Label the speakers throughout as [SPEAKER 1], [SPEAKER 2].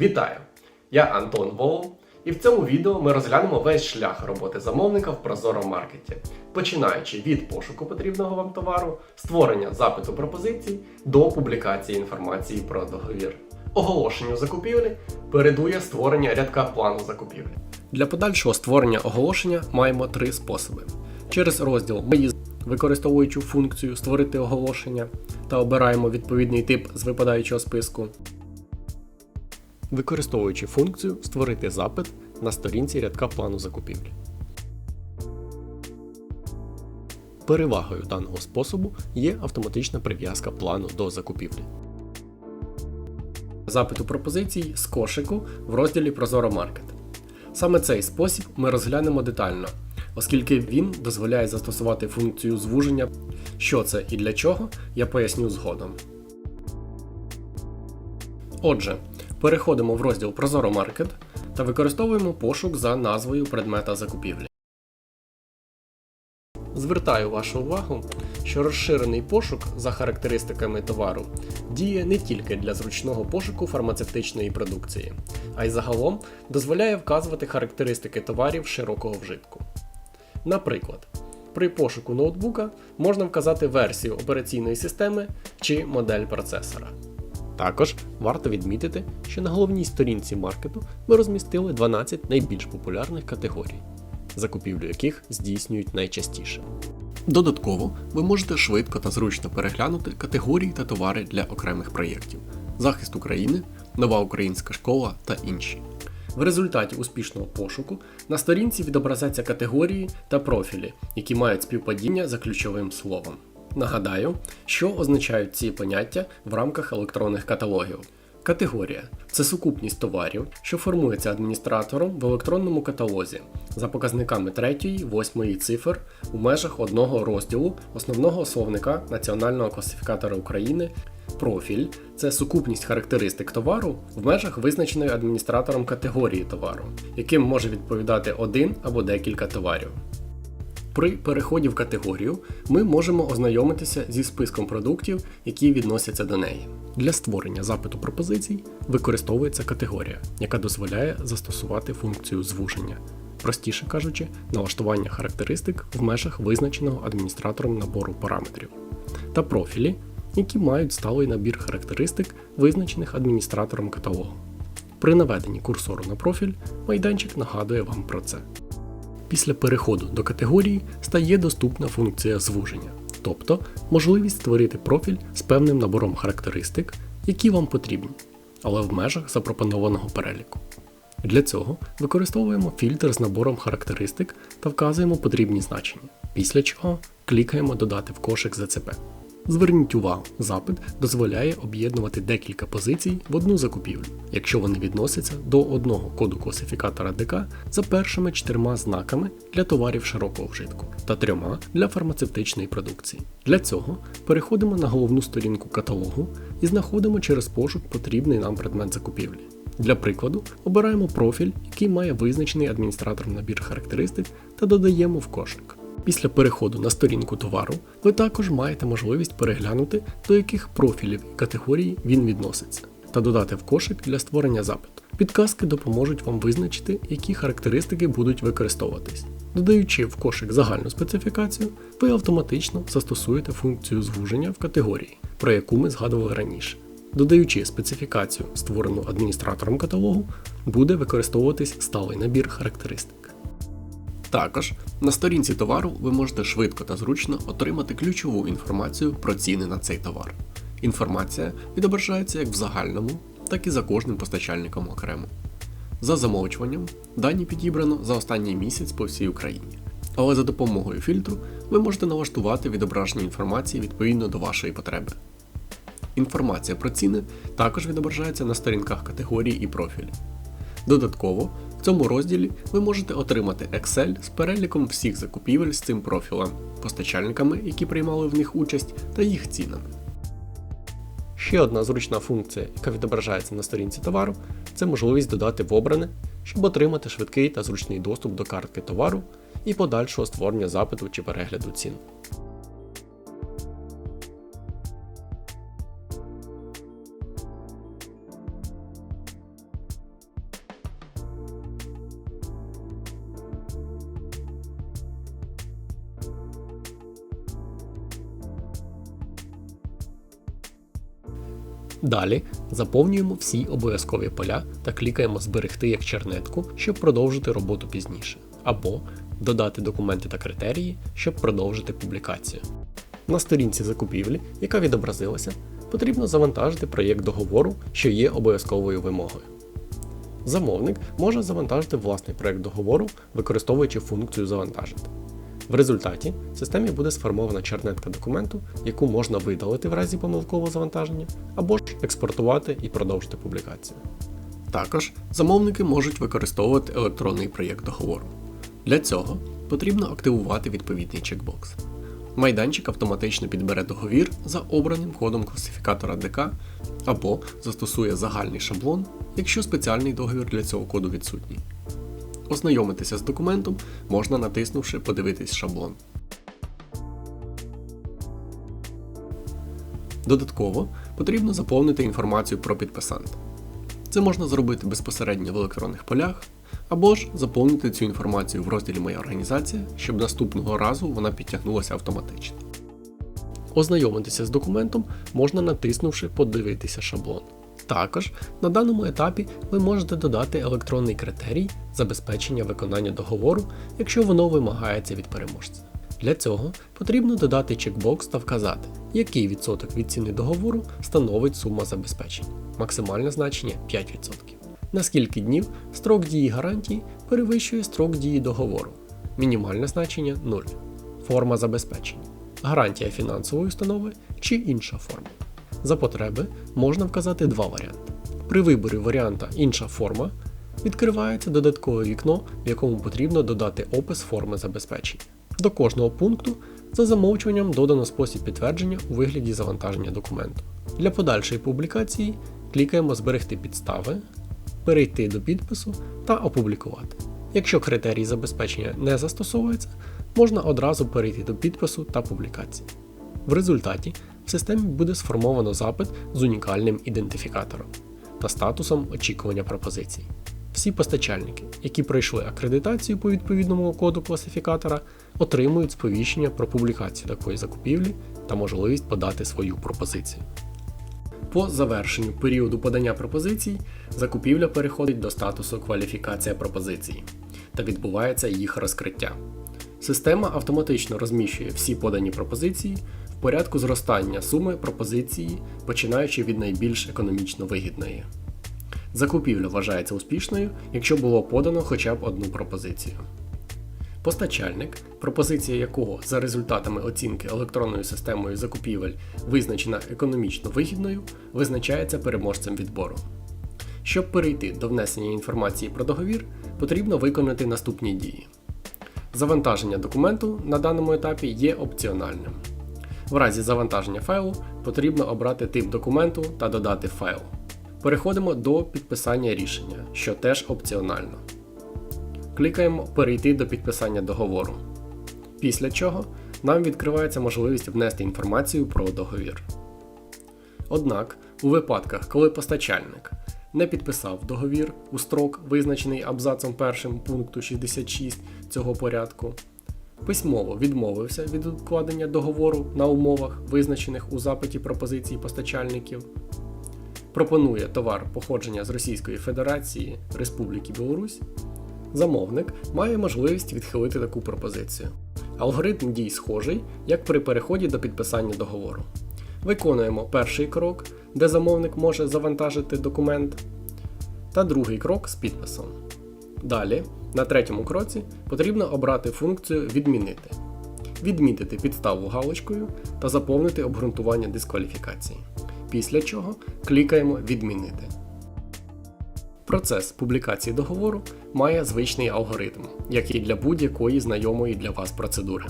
[SPEAKER 1] Вітаю! Я Антон Волов, і в цьому відео ми розглянемо весь шлях роботи замовника в Прозоро Маркеті, починаючи від пошуку потрібного вам товару, створення запиту пропозицій до публікації інформації про договір. Оголошенню закупівлі передує створення рядка плану закупівлі. Для подальшого створення оголошення маємо три способи: через розділ Мої використовуючи функцію Створити оголошення та обираємо відповідний тип з випадаючого списку використовуючи функцію Створити запит на сторінці рядка плану закупівлі. Перевагою даного способу є автоматична прив'язка плану до закупівлі. Запиту пропозицій з кошику в розділі Прозоро Маркет. Саме цей спосіб ми розглянемо детально, оскільки він дозволяє застосувати функцію звуження. Що це і для чого, я поясню згодом. Отже, переходимо в розділ Прозоро Маркет та використовуємо пошук за назвою предмета закупівлі. Звертаю вашу увагу, що розширений пошук за характеристиками товару діє не тільки для зручного пошуку фармацевтичної продукції, а й загалом дозволяє вказувати характеристики товарів широкого вжитку. Наприклад, при пошуку ноутбука можна вказати версію операційної системи чи модель процесора. Також варто відмітити, що на головній сторінці маркету ми розмістили 12 найбільш популярних категорій, закупівлю яких здійснюють найчастіше. Додатково ви можете швидко та зручно переглянути категорії та товари для окремих проєктів, захист України, нова українська школа та інші. В результаті успішного пошуку на сторінці відобразяться категорії та профілі, які мають співпадіння за ключовим словом. Нагадаю, що означають ці поняття в рамках електронних каталогів. Категорія це сукупність товарів, що формується адміністратором в електронному каталозі за показниками 3, 8 цифр у межах одного розділу основного словника Національного класифікатора України. Профіль це сукупність характеристик товару в межах визначеної адміністратором категорії товару, яким може відповідати один або декілька товарів. При переході в категорію ми можемо ознайомитися зі списком продуктів, які відносяться до неї. Для створення запиту пропозицій використовується категорія, яка дозволяє застосувати функцію звуження, простіше кажучи, налаштування характеристик в межах визначеного адміністратором набору параметрів, та профілі, які мають сталий набір характеристик, визначених адміністратором каталогу. При наведенні курсору на профіль майданчик нагадує вам про це. Після переходу до категорії стає доступна функція звуження, тобто можливість створити профіль з певним набором характеристик, які вам потрібні, але в межах запропонованого переліку. Для цього використовуємо фільтр з набором характеристик та вказуємо потрібні значення, після чого клікаємо Додати в кошик ЗЦП. Зверніть увагу, запит дозволяє об'єднувати декілька позицій в одну закупівлю, якщо вони відносяться до одного коду класифікатора ДК за першими чотирма знаками для товарів широкого вжитку та трьома для фармацевтичної продукції. Для цього переходимо на головну сторінку каталогу і знаходимо через пошук потрібний нам предмет закупівлі. Для прикладу, обираємо профіль, який має визначений адміністратором набір характеристик та додаємо в кошик. Після переходу на сторінку товару ви також маєте можливість переглянути, до яких профілів і категорій він відноситься, та додати в кошик для створення запиту. Підказки допоможуть вам визначити, які характеристики будуть використовуватись. Додаючи в кошик загальну специфікацію, ви автоматично застосуєте функцію звуження в категорії, про яку ми згадували раніше. Додаючи специфікацію, створену адміністратором каталогу, буде використовуватись сталий набір характеристик. Також на сторінці товару ви можете швидко та зручно отримати ключову інформацію про ціни на цей товар. Інформація відображається як в загальному, так і за кожним постачальником окремо. За замовчуванням дані підібрано за останній місяць по всій Україні. Але за допомогою фільтру ви можете налаштувати відображення інформації відповідно до вашої потреби. Інформація про ціни також відображається на сторінках категорії і профілі. Додатково, в цьому розділі ви можете отримати Excel з переліком всіх закупівель з цим профілем, постачальниками, які приймали в них участь, та їх цінами. Ще одна зручна функція, яка відображається на сторінці товару, це можливість додати в обране, щоб отримати швидкий та зручний доступ до картки товару і подальшого створення запиту чи перегляду цін. Далі заповнюємо всі обов'язкові поля та клікаємо Зберегти як чернетку, щоб продовжити роботу пізніше, або додати документи та критерії, щоб продовжити публікацію. На сторінці закупівлі, яка відобразилася, потрібно завантажити проєкт договору, що є обов'язковою вимогою. Замовник може завантажити власний проєкт договору, використовуючи функцію Завантажити. В результаті в системі буде сформована чернетка документу, яку можна видалити в разі помилкового завантаження, або ж експортувати і продовжити публікацію. Також замовники можуть використовувати електронний проєкт договору. Для цього потрібно активувати відповідний чекбокс. Майданчик автоматично підбере договір за обраним кодом класифікатора ДК або застосує загальний шаблон, якщо спеціальний договір для цього коду відсутній. Ознайомитися з документом можна натиснувши Подивитись шаблон. Додатково потрібно заповнити інформацію про підписанта. Це можна зробити безпосередньо в електронних полях, або ж заповнити цю інформацію в розділі Моя організація, щоб наступного разу вона підтягнулася автоматично. Ознайомитися з документом можна натиснувши Подивитися шаблон. Також на даному етапі ви можете додати електронний критерій забезпечення виконання договору, якщо воно вимагається від переможця. Для цього потрібно додати чекбокс та вказати, який відсоток від ціни договору становить сума забезпечення. Максимальне значення 5%. На скільки днів строк дії гарантії перевищує строк дії договору. Мінімальне значення 0. Форма забезпечення. Гарантія фінансової установи чи інша форма. За потреби можна вказати два варіанти. При виборі варіанта інша форма відкривається додаткове вікно, в якому потрібно додати опис форми забезпечення. До кожного пункту за замовчуванням додано спосіб підтвердження у вигляді завантаження документу. Для подальшої публікації клікаємо Зберегти підстави, перейти до підпису та опублікувати. Якщо критерії забезпечення не застосовуються, можна одразу перейти до підпису та публікації. В результаті в системі буде сформовано запит з унікальним ідентифікатором та статусом очікування пропозицій. Всі постачальники, які пройшли акредитацію по відповідному коду класифікатора, отримують сповіщення про публікацію такої закупівлі та можливість подати свою пропозицію. По завершенню періоду подання пропозицій закупівля переходить до статусу кваліфікація пропозиції та відбувається їх розкриття. Система автоматично розміщує всі подані пропозиції порядку зростання суми пропозиції, починаючи від найбільш економічно вигідної. Закупівля вважається успішною, якщо було подано хоча б одну пропозицію. Постачальник, пропозиція якого за результатами оцінки електронною системою закупівель визначена економічно вигідною, визначається переможцем відбору. Щоб перейти до внесення інформації про договір, потрібно виконати наступні дії. Завантаження документу на даному етапі є опціональним. В разі завантаження файлу потрібно обрати тип документу та додати файл. Переходимо до підписання рішення, що теж опціонально. Клікаємо Перейти до підписання договору. Після чого нам відкривається можливість внести інформацію про договір. Однак, у випадках, коли постачальник не підписав договір у строк, визначений абзацом 1 пункту 66 цього порядку, письмово відмовився від укладення договору на умовах, визначених у запиті пропозиції постачальників, пропонує товар походження з Російської Федерації Республіки Білорусь, замовник має можливість відхилити таку пропозицію. Алгоритм дій схожий, як при переході до підписання договору. Виконуємо перший крок, де замовник може завантажити документ, та другий крок з підписом. Далі, на третьому кроці, потрібно обрати функцію Відмінити, відмітити підставу галочкою та заповнити обґрунтування дискваліфікації. Після чого клікаємо Відмінити. Процес публікації договору має звичний алгоритм, як і для будь-якої знайомої для вас процедури.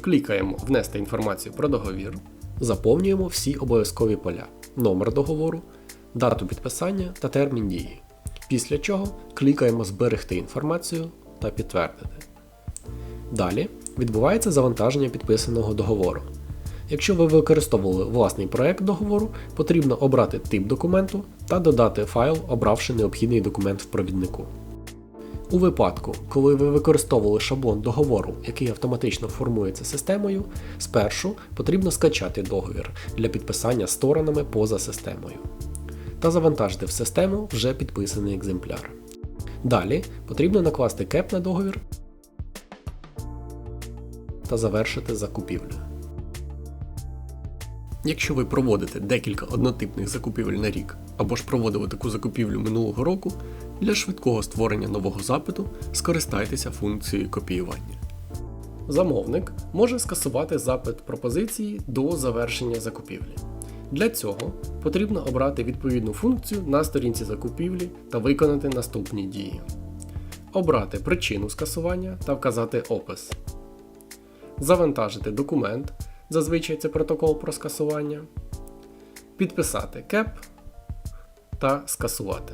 [SPEAKER 1] Клікаємо Внести інформацію про договір, заповнюємо всі обов'язкові поля, номер договору, дату підписання та термін дії. Після чого клікаємо Зберегти інформацію та підтвердити. Далі відбувається завантаження підписаного договору. Якщо ви використовували власний проект договору, потрібно обрати тип документу та додати файл, обравши необхідний документ в провіднику. У випадку, коли ви використовували шаблон договору, який автоматично формується системою, спершу потрібно скачати договір для підписання сторонами поза системою та завантажити в систему вже підписаний екземпляр. Далі потрібно накласти кеп на договір та завершити закупівлю. Якщо ви проводите декілька однотипних закупівель на рік або ж проводили таку закупівлю минулого року, для швидкого створення нового запиту скористайтеся функцією копіювання. Замовник може скасувати запит пропозиції до завершення закупівлі. Для цього потрібно обрати відповідну функцію на сторінці закупівлі та виконати наступні дії. Обрати причину скасування та вказати опис. Завантажити документ, зазвичай це протокол про скасування. Підписати КЕП та скасувати.